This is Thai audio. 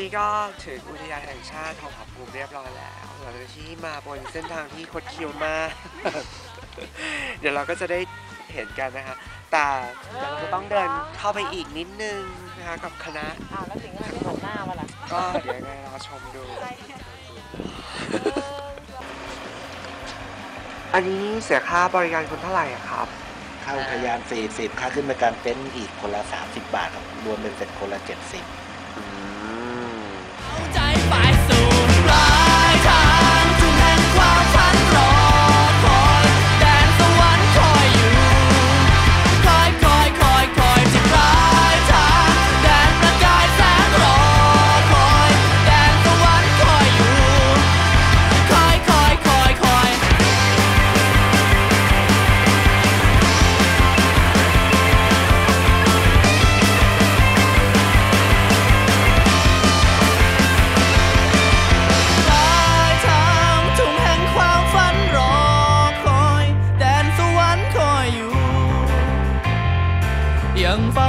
นี้ก็ถึงอุทยานแห่งชาติทองผาภูมิเรียบร้อยแล้วหลังจากที่มาบนเส้นทางที่คดเคี้ยวมาก เดี๋ยวเราก็จะได้เห็นกันนะคะ แต่เดี๋ยวเราจะต้องเดินเข้าไปอีกนิดนึงนะคะกับคณะ อ้าวแล้วถึงก็ไม่หันหน้ามาล่ะก็เดี๋ยวยังไงรอชมดู อันนี้เสียค่าบริการคนเท่าไหร่อะครับ เข้าอุทยาน40ค่าขึ้นไปกางเต็นท์อีกคนละ 30 บาทครับรวมเป็นเสร็จคนละ 70 อืม 在 อย